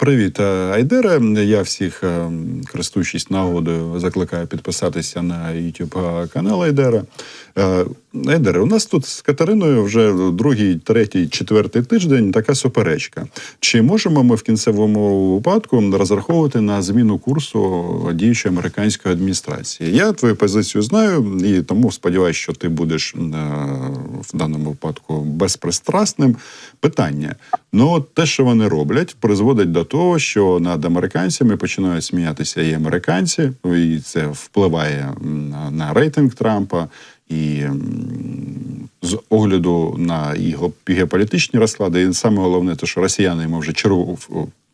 Привіт, Айдера. Айдере. Я всіх, е, користуючись нагодою, закликаю підписатися на YouTube канал Айдера. Е, у нас тут з Катериною вже другий, третій, четвертий тиждень така суперечка. Чи можемо ми в кінцевому випадку розраховувати на зміну курсу діючої американської адміністрації? Я твою позицію знаю і тому сподіваюся, що ти будеш е, в даному випадку безпристрасним. Питання: ну те, що вони роблять, призводить до того, що над американцями починають сміятися і американці, і це впливає на рейтинг Трампа. І з огляду на його геополітичні розклади, і саме головне, те, що росіяни йому вже чергу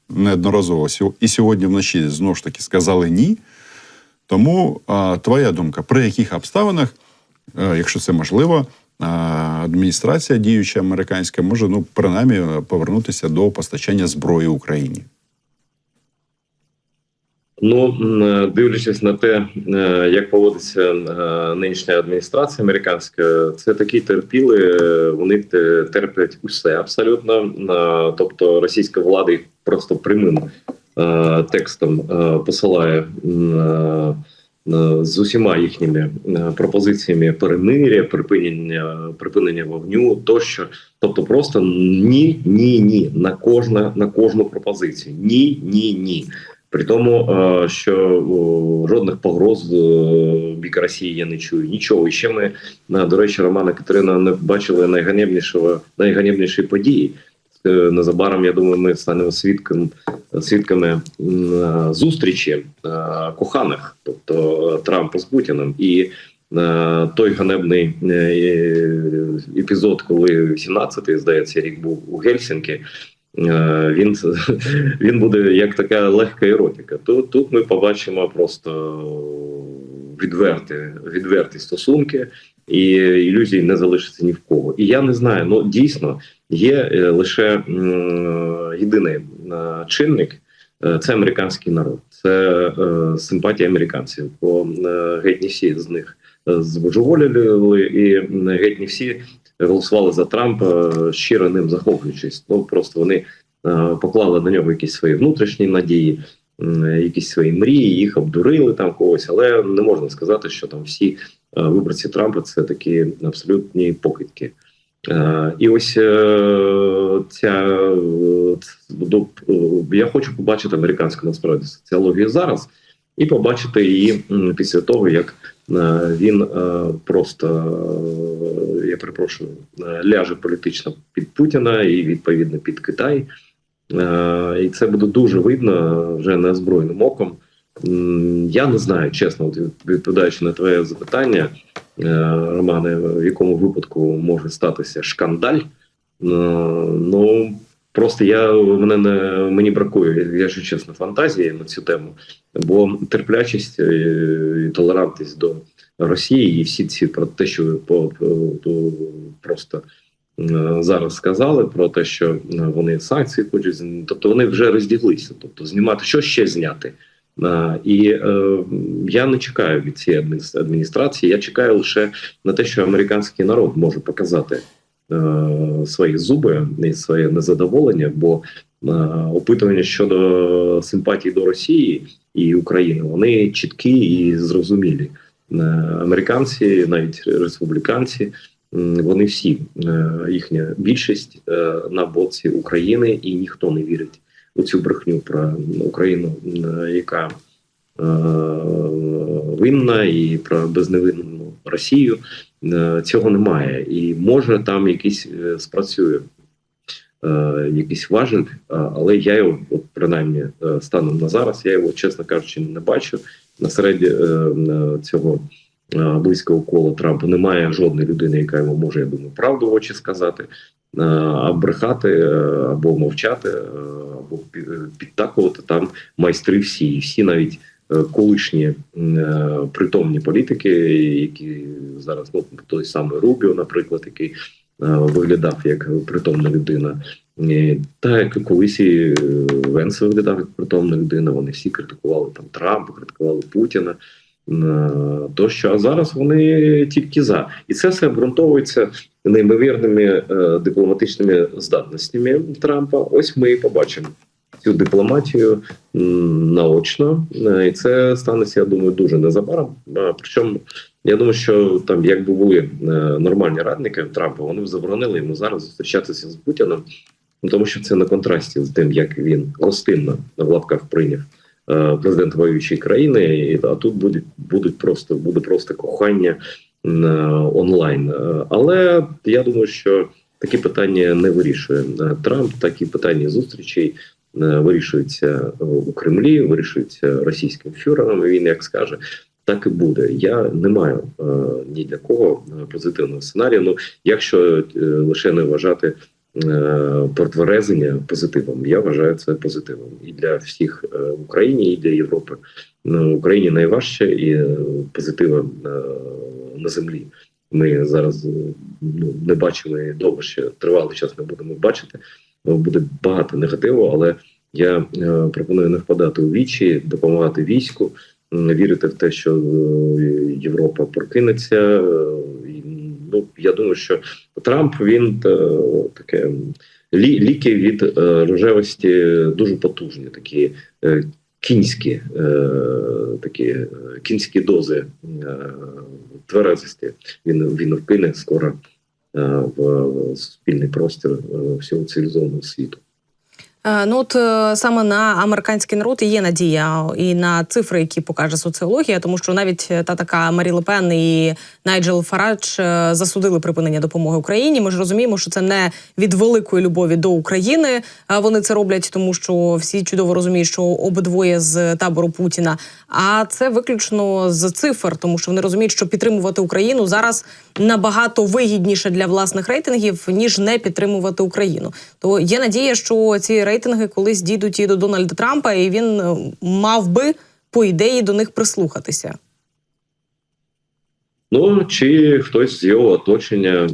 неодноразово і сьогодні вночі знову ж таки сказали ні. Тому а, твоя думка, при яких обставинах, е, якщо це можливо, а, адміністрація діюча американська може ну принаймні повернутися до постачання зброї Україні. Ну е, дивлячись на те, е, як поводиться е, нинішня адміністрація американська, це такі терпіли. Вони те- терплять усе абсолютно. Тобто російська влада їх просто прямим текстом посилає з усіма їхніми пропозиціями перемиря, припинення припинення вогню тощо. Тобто, просто ні, ні, ні на кожна на кожну пропозицію. Ні, ні, ні. При тому, е, що жодних погроз е, бік Росії я не чую. Нічого. І ще ми, е, до речі, Романа Катерина не бачили найганебнішого найганебнішої події. Незабаром, я думаю, ми станемо свідком, свідками зустрічі коханих, тобто Трампа з Путіним. І той ганебний епізод, коли 17-й, здається, рік був у Гельсінкі. Е, Він він буде як така легка еротика. Тут, тут ми побачимо просто відверті, відверті стосунки, і ілюзій не залишиться ні в кого. І я не знаю, ну дійсно є е, лише єдиний е, чинник. е, Це американський народ, це симпатія американців. Бо геть не всі з них збожеволіли, і геть не всі голосували за Трампа, щиро ним захоплюючись. Ну просто вони е, поклали на нього якісь свої внутрішні надії, якісь свої мрії, їх обдурили там когось, але не можна сказати, що там всі е, виборці Трампа це такі абсолютні покидьки. Е, І ось ця я хочу побачити американську насправді соціологію зараз і побачити її після того, як він е, просто е, я перепрошую е, ляже політично під Путіна і відповідно під Китай. Е, І це буде дуже видно вже неозброєним оком. Я не знаю, чесно, відповідаючи на твоє запитання, е, Романе, в якому випадку може статися шкандаль. Е, Ну просто я мене не мені бракує, я ж чесно, фантазії на цю тему, бо терплячість е, і толерантність до Росії і всі ці про те, що ви по, по- просто е, зараз сказали, про те, що вони санкції хочуть, тобто вони вже роздіглися. Тобто, знімати що ще зняти. Е, І е, я не чекаю від цієї адміністрації. Я чекаю лише на те, що американський народ може показати свої зуби і своє незадоволення, бо е, опитування щодо симпатії до Росії і України вони чіткі і зрозумілі. Е, Американці, навіть республіканці, вони всі е, їхня більшість е, на боці України, і ніхто не вірить у цю брехню про Україну, е, яка е, винна, і про безневинну Росію. Е, Цього немає, і може там якийсь е, спрацює е, якийсь важель, але я його, от принаймні, станом на зараз, я його, чесно кажучи, не бачу. На середі цього близького кола Трампа немає жодної людини, яка йому може, я думаю, правду в очі сказати, а брехати або мовчати, або підтакувати там майстри всі, і всі навіть. Колишні е, притомні політики, які зараз ну той самий Рубіо, наприклад, який е, виглядав як притомна людина, та як і колись і е, Венс виглядав як притомна людина. Вони всі критикували там Трампа, критикували Путіна. е, Тощо, а зараз вони тільки за, і це все обґрунтовується неймовірними дипломатичними здатностями Трампа. Ось ми і побачимо цю дипломатію наочно, Е, і це станеться, я думаю, дуже незабаром. Е, Причому я думаю, що там, якби були е, нормальні радники Трампа, вони б заборонили йому зараз зустрічатися з Путіним, ну, тому що це на контрасті з тим, як він гостинно на лапках прийняв президент воюючої країни, а тут будуть будуть просто буде просто кохання онлайн. Але я думаю, що такі питання не вирішує Трамп. Такі питання зустрічей е, вирішуються е, у Кремлі, вирішуються російським фюрером. Він як скаже. Так і буде. Я не маю е, ні для кого е, позитивного сценарію. Ну, якщо е, лише не вважати е, протверезення позитивом, я вважаю це позитивом і для всіх в Україні, і для Європи. Ну, Україні найважче і позитива на землі. Ми зараз ну, не бачили довго ще тривалий час не будемо бачити. Буде багато негативу, але я е, пропоную не впадати у вічі, допомагати війську, вірити в те, що е, Європа прокинеться. Е, Ну я думаю, що Трамп він таке лі, ліки від рожевості дуже потужні, такі кінські, такі кінські дози тверезості. Він він вкине скоро в спільний простір е, всього цивілізованого світу. Е, Ну, от е, саме на американський народ і є надія і на цифри, які покаже соціологія, тому що навіть та така Марі Лепен і Найджел Фарадж е, засудили припинення допомоги Україні. Ми ж розуміємо, що це не від великої любові до України. Вони це роблять, тому що всі чудово розуміють, що обидвоє з табору Путіна. А це виключно з цифр, тому що вони розуміють, що підтримувати Україну зараз набагато вигідніше для власних рейтингів ніж не підтримувати Україну. То є надія, що ці рейтинги колись дійдуть і до Дональда Трампа, і він е, мав би по ідеї до них прислухатися. Ну чи хтось з його оточення,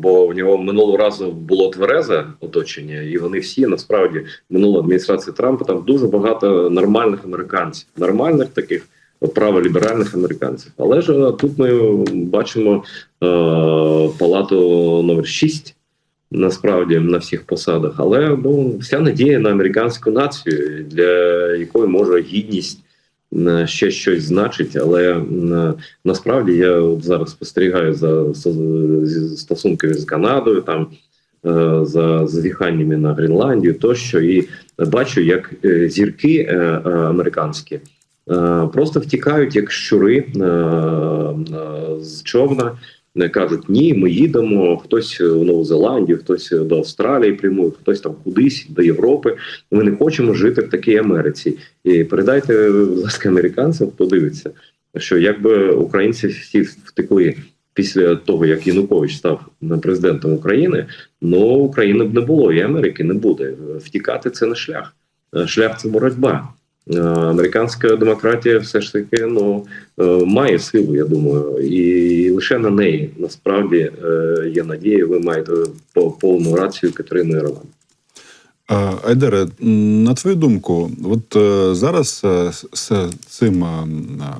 бо в нього минулого разу було тверезе оточення, і вони всі насправді минула адміністрація Трампа там дуже багато нормальних американців, нормальних таких праволіберальних американців. Але ж тут ми бачимо е, палату номер 6 Насправді на всіх посадах, але ну вся надія на американську націю, для якої може гідність ще щось значить, але насправді я от зараз спостерігаю за, стосунками з Канадою, там е, за зазіханнями на Гренландію, тощо, і бачу, як е, зірки е, американські просто втікають як щури з човна. Не кажуть, ні, ми їдемо. Хтось в Нову Зеландію, хтось до Австралії прямує, хтось там кудись до Європи. Ми не хочемо жити в такій Америці. І передайте, будь ласка, американцям, хто дивиться, що якби українці всі втекли після того, як Янукович став президентом України, ну України б не було, і Америки не буде. Втікати це не шлях. Шлях це боротьба. Е, Американська демократія все ж таки ну е, має силу, я думаю, і лише на неї насправді е, є надія. Ви маєте по- повну рацію Катерини Роман. Айдере, на твою думку, от е, зараз е, з з цим е,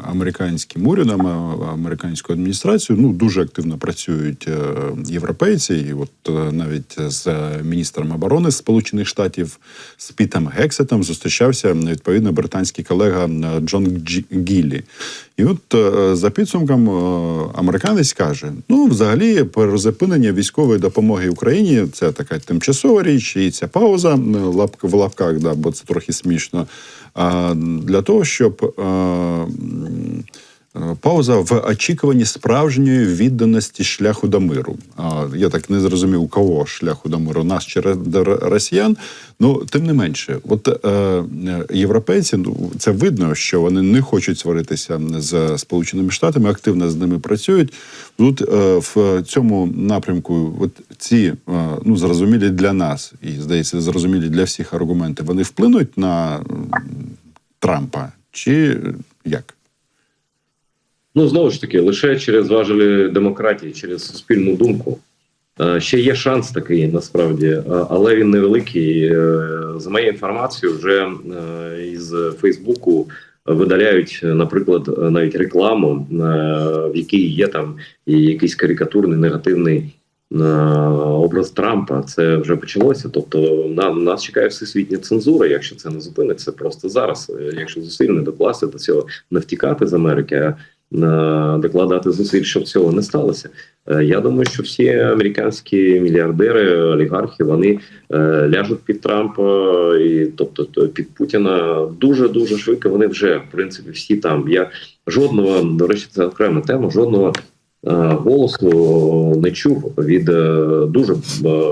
американським урядом, е, американською адміністрацією ну дуже активно працюють е, європейці, і от е, навіть з міністром оборони Сполучених Штатів з Пітом Гексетом зустрічався відповідно британський колега е, Джон Гіллі. І от е, за підсумком е, американець каже: ну, взагалі, призупинення військової допомоги Україні це така тимчасова річ, і ця пауза е, в лапках, да, бо це трохи смішно. А для того, щоб пауза в очікуванні справжньої відданості шляху до миру. А, я так не зрозумів, у кого шляху до миру, нас чи росіян. Ну, тим не менше, от е, е, європейці, ну це видно, що вони не хочуть сваритися з Сполученими Штатами, активно з ними працюють. Тут е, в цьому напрямку, от ці е, ну зрозумілі для нас, і здається, зрозумілі для всіх аргументи, вони вплинуть на Трампа, чи як? Ну знову ж таки, лише через важелі демократії, через суспільну думку. Е, Ще є шанс такий насправді, е, але він невеликий. Е, За моєю інформацією, вже із Фейсбуку видаляють, наприклад, навіть рекламу, в якій є там якийсь карикатурний негативний образ Трампа. Це вже почалося. Тобто, на нас чекає всесвітня цензура, якщо це не зупиниться просто зараз. Якщо зусиль не докласти до цього, не втікати з Америки, докладати зусиль, щоб цього не сталося. Е, Я думаю, що всі американські мільярдери, олігархи, вони е, ляжуть під Трампа і тобто під Путіна дуже дуже швидко. Вони вже в принципі всі там. Я жодного до речі, це окрема тема. Жодного е, голосу не чув від дуже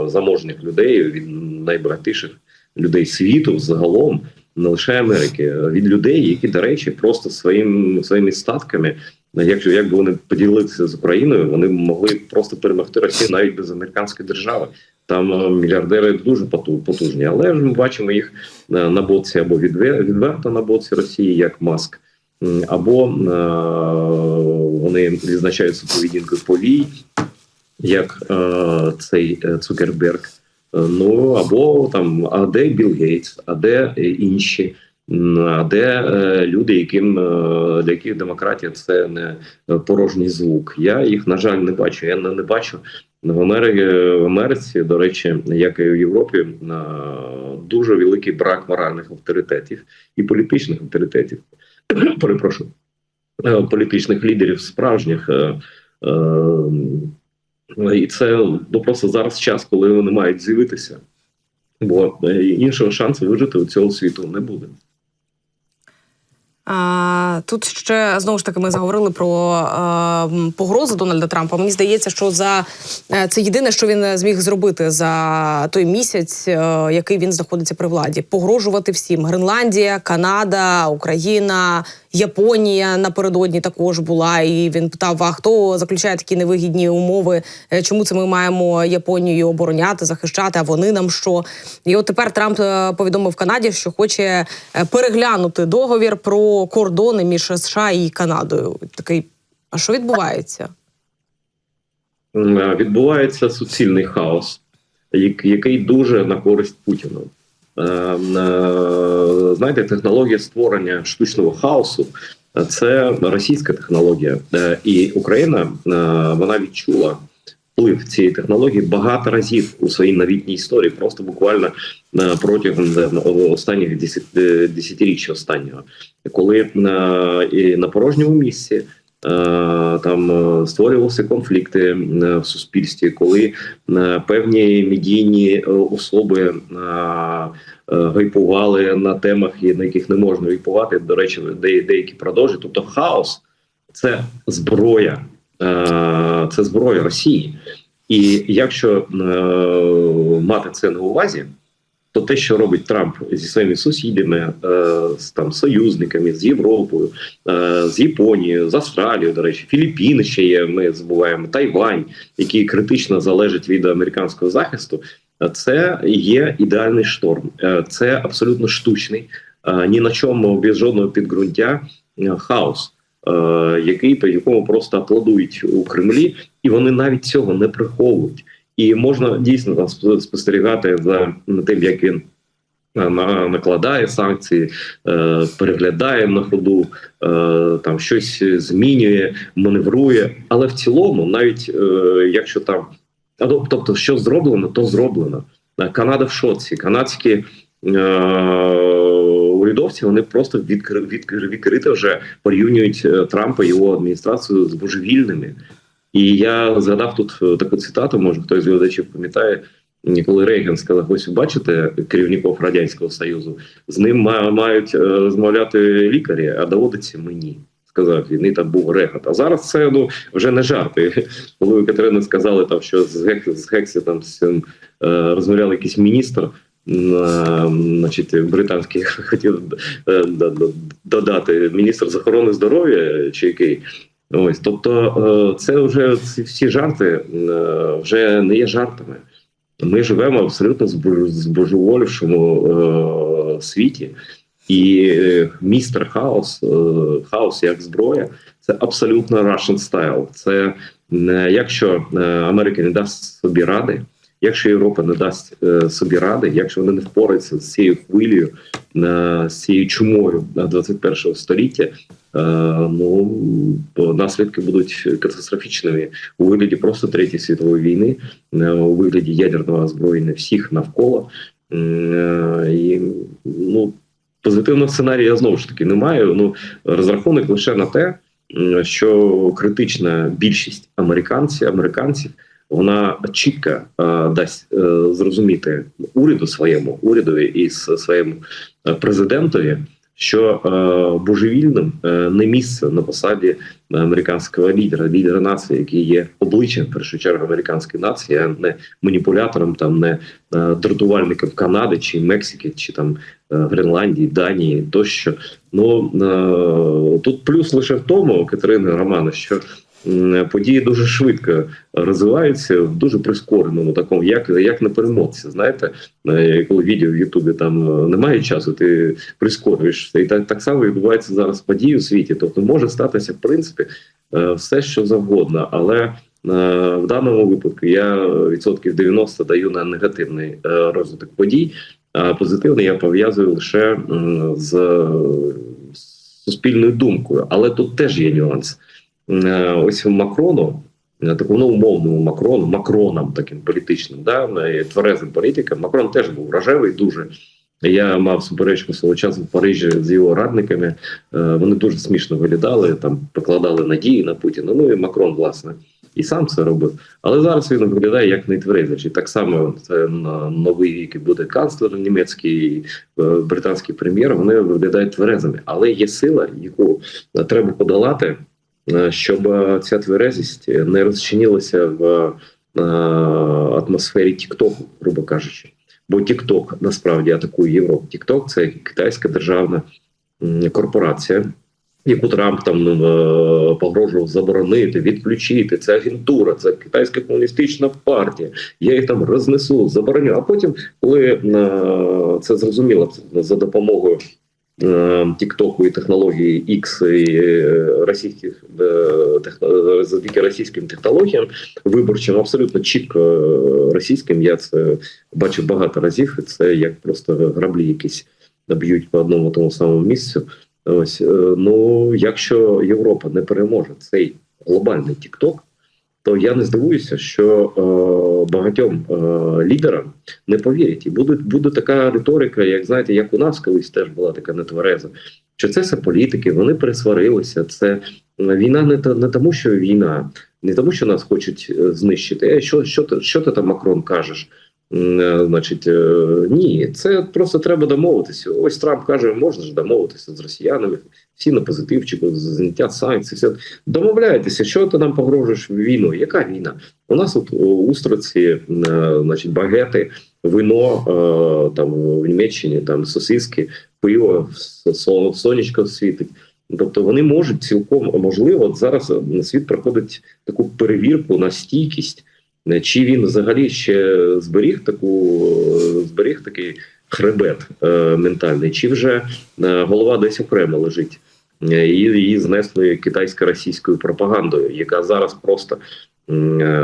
заможних людей, від найбагатіших людей світу загалом. Не лише Америки, а від людей, які, до речі, просто своїм своїми статками, якщо якби вони поділилися з Україною, вони могли просто перемогти Росію навіть без американської держави. Там е, мільярдери дуже поту- потужні, але ж ми бачимо їх е, на боці або відвер- відверто на боці Росії, як Маск, або е, вони відзначаються поведінкою повій, як цей Цукерберг. Е, Ну або там, а де Білл Гейтс, а де е, інші, а де е, люди, яким для яких демократія це не порожній звук. Я їх на жаль не бачу. Я не, не бачу в Америці, в Америці, до речі, як і в Європі, дуже великий брак моральних авторитетів і політичних авторитетів. Перепрошую, політичних лідерів справжніх. Е, е, і це ну, просто зараз час, коли вони мають з'явитися, бо е, іншого шансу вижити у цього світу не буде. Тут ще знову ж таки ми заговорили про а, погрози Дональда Трампа. Мені здається, що за е, це єдине, що він зміг зробити за той місяць, е, який він знаходиться при владі. Погрожувати всім: Гренландія, Канада, Україна, Японія напередодні також була. І він питав: а хто заключає такі невигідні умови? Е, Чому це ми маємо Японію обороняти, захищати? А вони нам що? І от тепер Трамп е, повідомив Канаді, що хоче е, переглянути договір про кордони між США і Канадою. Такий, а що відбувається? Відбувається суцільний хаос, як- який дуже на користь Путіну. Е, е, Знаєте, технологія створення штучного хаосу це російська технологія, Е, і Україна вона відчула вплив цієї технології багато разів у своїй новітній історії, просто буквально протягом останніх десят- десятиріччя останнього, коли на порожньому місці там е, створювалися конфлікти е, в суспільстві, коли е, певні медійні е, особи е, е, гайпували на темах, на яких не можна гайпувати. До речі, де, деякі продовжують. Тобто хаос це зброя, е, це зброя Росії. І якщо е, мати це на увазі, то те, що робить Трамп зі своїми сусідами, е, з там союзниками, з Європою, е, з Японією, з Австралією, до речі, Філіппіни ще є. Ми забуваємо Тайвань, який критично залежить від американського захисту. е, Це є ідеальний шторм. Це абсолютно штучний, ні на чому без жодного підґрунтя хаос, який по якому просто аплодують у Кремлі, і вони навіть цього не приховують. І можна дійсно там спо- спостерігати за тим, як він е, на- накладає санкції, е, переглядає на ходу, е, там щось змінює, маневрує. Але в цілому, навіть якщо там ну, тобто, що зроблено, то зроблено. Канада в шоці. Канадські урядовці вони просто відкри, відкри, відкрито вже порівнюють Трампа і його адміністрацію з божевільними. І я згадав тут е, таку цитату, може хтось з глядачів пам'ятає, коли Рейган сказав: ось бачите керівників радянського союзу, з ним мають е, розмовляти лікарі, а доводиться мені. Сказав він, і там був регот. А зараз це ну вже не жарти. Коли у Катерини сказали, там що з Гекс з Гексі там з цим е, розмовляв якийсь міністр. Значить, британський хотів додати міністр з охорони здоров'я чи який. Ось, тобто, е, це вже ці всі жарти е, вже не є жартами. Ми живемо абсолютно збож- збожеволівшому е, світі, і містер хаос, хаос як зброя, це абсолютно Russian style. Це якщо Америка не дасть собі ради, якщо Європа не дасть е, собі ради, якщо вони не впораються з цією хвилею, е, з цією чумою 21 століття, ну наслідки будуть катастрофічними у вигляді просто третьої світової війни, е, у вигляді ядерного озброєння всіх навколо. Е, І ну позитивного сценарія знову ж таки немає. Ну розрахунок лише на те, що критична більшість американців американців вона чітко е, дасть е, зрозуміти уряду своєму урядові і своєму е, президентові, що божевільним не місце на посаді американського лідера, лідера нації, який є обличчям в першу чергу американської нації, а не маніпулятором, там не е, дратувальником Канади чи Мексики, чи там Гренландії, Данії тощо. Ну тут плюс лише в тому, Катерина Романа, що події дуже швидко розвиваються в дуже прискореному такому, як, як на перемотці. Знаєте, Е, коли відео в Ютубі там е, немає часу, ти прискорюєш і так, так само відбувається зараз події у світі. Тобто може статися в принципі е, все, що завгодно, але в даному випадку я відсотків 90 даю на негативний розвиток подій. А позитивний я пов'язую лише з суспільною думкою. Але тут теж є нюанс. Е, Ось Макрону, е, такому ну, умовному Макрону, Макроном таким політичним, да, е, тверезим політиком. Макрон теж був рожевий дуже. Я мав суперечку свого часу в Парижі з його радниками. Вони дуже смішно виглядали, там покладали надії на Путіна. Ну і Макрон, власне, і сам це робив. Але зараз він виглядає як найтверезіший. Так само це на новий вік буде канцлер німецький, британський прем'єр. Вони виглядають тверезими. Але є сила, яку треба подолати, щоб е, ця тверезість не розчинилася в е, атмосфері Тіктоку, грубо кажучи. Бо Тікток насправді атакує Європу. Тікток це китайська державна корпорація, яку Трамп там е, погрожував заборонити, відключити. Це агентура, це китайська комуністична партія. Я їх там рознесу, забороню. А потім, коли е, це зрозуміло за допомогою. Е, Тіктоку і технології X і е, російських е, завдяки російським технологіям, виборчим абсолютно чітко е, російським. Я це бачив багато разів. і Це як просто граблі якісь б'ють по одному тому самому місцю. Ось е, ну, якщо Європа не переможе цей глобальний Тікток, то я не здивуюся, що е, багатьом е, лідерам не повірять, і буде, буде така риторика, як знаєте, як у нас колись теж була така нетвереза. Що це все політики, вони пересварилися. Це е, війна не та не тому, що війна, не тому, що нас хочуть е, знищити. Е, що, що, що ти там Макрон кажеш? Е, Значить, е, ні, це просто треба домовитися. Ось Трамп каже, можна ж домовитися з росіянами, всі на позитивчику, зняття санкцій. Все. Домовляйтеся, що ти нам погрожуєш війною? Яка війна? У нас тут о, устриці, е, значить, багети, вино там в Німеччині, там сосиски, пиво, сон- сонечко світить. Тобто вони можуть цілком можливо от зараз світ проходить таку перевірку на стійкість. Е, Чи він взагалі ще зберіг таку е, зберіг такий хребет е, ментальний, чи вже голова десь окремо лежить? Її знесли китайсько-російською пропагандою, яка зараз просто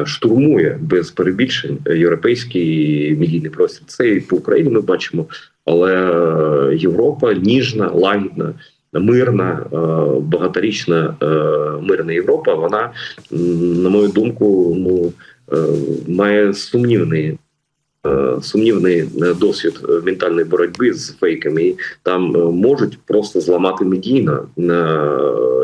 штурмує без перебільшень європейський медійний простір. Це і по Україні ми бачимо, але Європа ніжна, лагідна. Мирна, багаторічна мирна Європа, вона, на мою думку, ну має сумнівний. е, Сумнівний е, досвід е, ментальної боротьби з фейками, і там е, можуть просто зламати медійно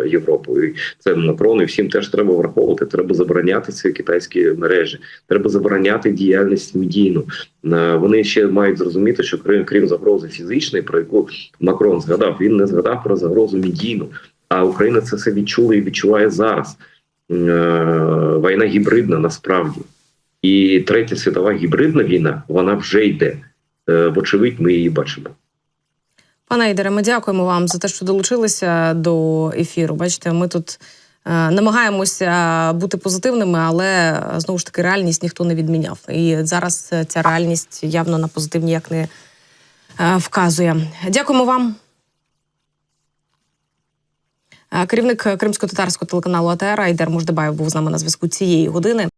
Європу. І це Макрон і всім теж треба враховувати. Треба забороняти ці китайські мережі, треба забороняти діяльність медійну. Е, Вони ще мають зрозуміти, що крім, крім загрози фізичної, про яку Макрон згадав, він не згадав про загрозу медійну. А Україна це все відчула і відчуває зараз. Е, Війна гібридна насправді. І третя світова гібридна війна вона вже йде. Е, Вочевидь, ми її бачимо. Пане Ідере, ми дякуємо вам за те, що долучилися до ефіру. Бачите, ми тут е, намагаємося бути позитивними, але знову ж таки реальність ніхто не відміняв. І зараз ця реальність явно на позитив ніяк не вказує. Дякуємо вам. Е, Керівник кримсько-татарського телеканалу АТР Айдер Муждебаєв був з нами на зв'язку цієї години.